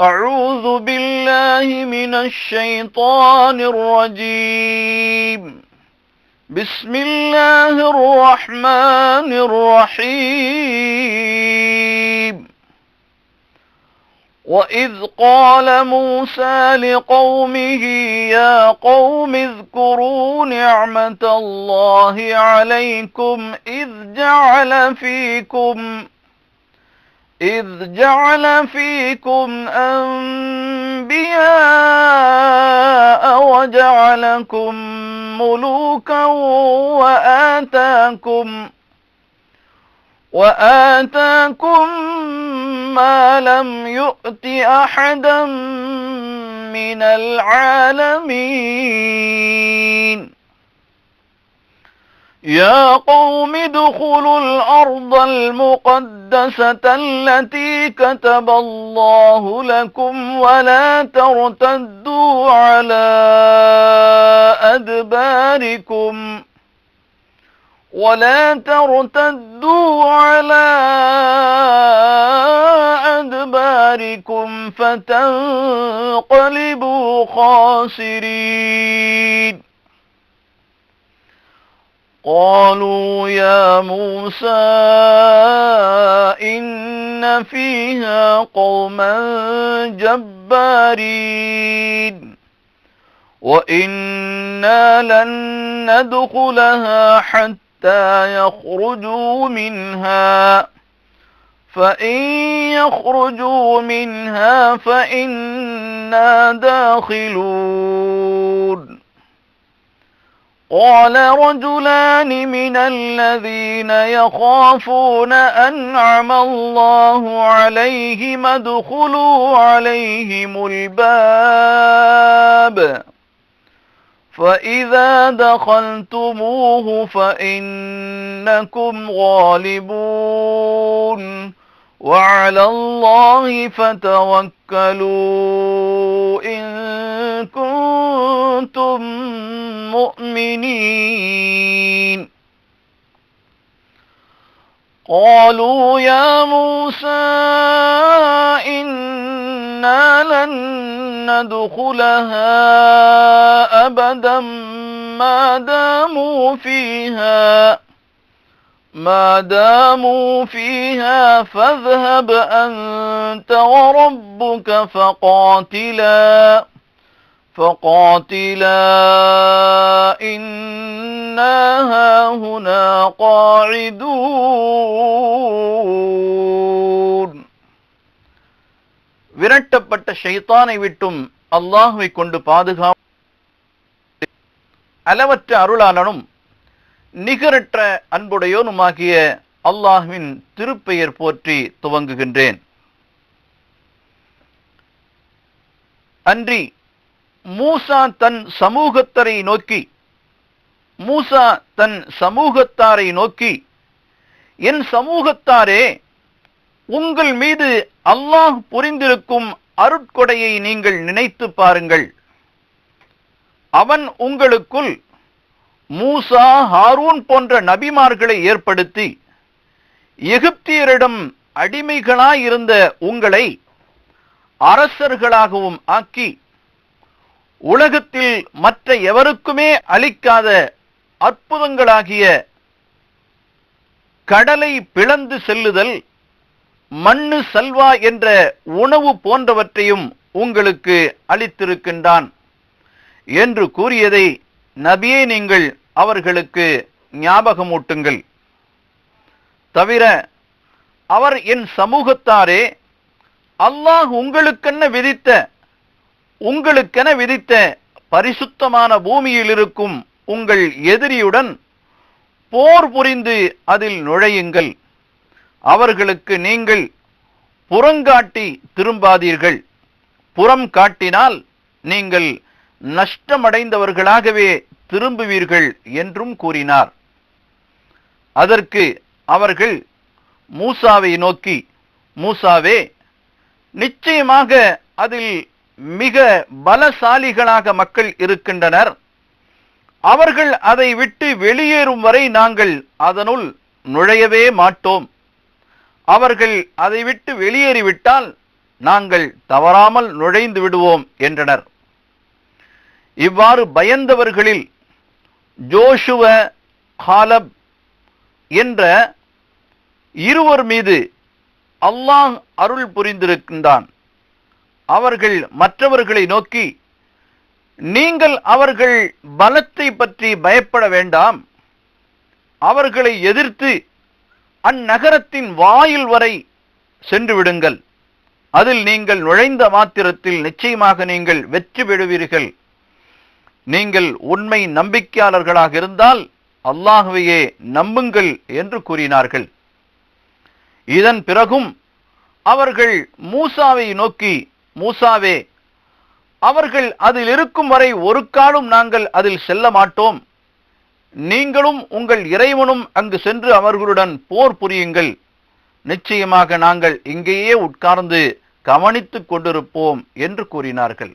أعوذ بالله من الشيطان الرجيم. بسم الله الرحمن الرحيم. وإذ قال موسى لقومه يا قوم اذكروا نعمة الله عليكم إذ جعل فيكم إذ جعل فيكم أنبياء وجعلكم ملوكا وآتاكم وآتاكم ما لم يؤت أحدا من العالمين. يا قوم ادخلوا الأرض المقدسة التي كتب الله لكم ولا ترتدوا على أدباركم ولا ترتدوا على أدباركم فتنقلبوا خاسرين قالوا يا موسى إن فيها قوما جبارين وإنا لن ندخلها حتى يخرجوا منها فإن يخرجوا منها فإنا داخلون قال رجلان من الذين يخافون أنعم الله عليهم ادخلوا عليهم الباب. فإذا دخلتموه فإنكم غالبون. وعلى الله فتوكلوا إن كنتم مؤمنين. قالوا يا موسى إنا لن ندخلها أبدا ما داموا فيها ما داموا فيها فاذهب أنت وربك فقاتلا. فقاتلا إنا هاهنا قاعدون விரட்டப்பட்ட ஷைத்தானை விட்டும் அல்லாஹுவை கொண்டு பாதுகா அளவற்ற அருளாளனும் நிகரற்ற அன்புடையோனுமாகிய அல்லாஹுவின் திருப்பெயர் போற்றி துவங்குகின்றேன் அன்றி மூசா தன் சமூகத்தரை நோக்கி மூசா தன் சமூகத்தாரை நோக்கி என் சமூகத்தாரே உங்கள் மீது அல்லாஹ் புரிந்திருக்கும் அருட்கொடையை நீங்கள் நினைத்து பாருங்கள். அவன் உங்களுக்குள் மூசா ஹாரூன் போன்ற நபிமார்களை ஏற்படுத்தி எகிப்தியரிடம் அடிமைகளாயிருந்த உங்களை அரசர்களாகவும் ஆக்கி உலகத்தில் மற்ற எவருக்குமே அளிக்காத அற்புதங்களாகிய கடலை பிளந்து செல்லுதல் மண்ணு சல்வா என்ற உணவு போன்றவற்றையும் உங்களுக்கு அளித்திருக்கின்றான் என்று கூறியதை நபியே நீங்கள் அவர்களுக்கு ஞாபகமூட்டுங்கள். தவிர அவர் என் சமூகத்தாரே அல்லாஹ் உங்களுக்கென்ன விதித்த உங்களுக்கென விதித்த பரிசுத்தமான பூமியில் இருக்கும் உங்கள் எதிரியுடன் போர் புரிந்து அதில் நுழையுங்கள். அவர்களுக்கு நீங்கள் புறங்காட்டி திரும்பாதீர்கள். புறம் காட்டினால் நீங்கள் நஷ்டமடைந்தவர்களாகவே திரும்புவீர்கள் என்றும் கூறினார். அதற்கு அவர்கள் மூசாவை நோக்கி மூசாவே நிச்சயமாக அதில் மிக பலசாலிகளாக மக்கள் இருக்கின்றனர். அவர்கள் அதை விட்டு வெளியேறும் வரை நாங்கள் அதனுள் நுழையவே மாட்டோம். அவர்கள் அதை விட்டு வெளியேறிவிட்டால் நாங்கள் தவறாமல் நுழைந்து விடுவோம் என்றனர். இவ்வாறு பயந்தவர்களில் ஜோஷுவ ஹாலப் என்ற இருவர் மீது அல்லாஹ் அருள் புரிந்திருக்கின்றான். அவர்கள் மற்றவர்களை நோக்கி நீங்கள் அவர்கள் பலத்தை பற்றி பயப்பட வேண்டாம். அவர்களை எதிர்த்து அந்நகரத்தின் வாயில் வரை சென்று விடுங்கள். அதில் நீங்கள் நுழைந்த மாத்திரத்தில் நிச்சயமாக நீங்கள் வெற்றி பெறுவீர்கள். நீங்கள் உண்மை நம்பிக்கையாளர்களாக இருந்தால் அல்லாகவையே நம்புங்கள் என்று கூறினார்கள். இதன் பிறகும் அவர்கள் மூசாவை நோக்கி மூசாவே அவர்கள் அதில் இருக்கும் வரை ஒரு காலும் நாங்கள் அதில் செல்ல மாட்டோம். நீங்களும் உங்கள் இறைவனும் அங்கு சென்று அவர்களுடன் போர் புரியுங்கள். நிச்சயமாக நாங்கள் இங்கேயே உட்கார்ந்து கவனித்துக் கொண்டிருப்போம் என்று கூறினார்கள்.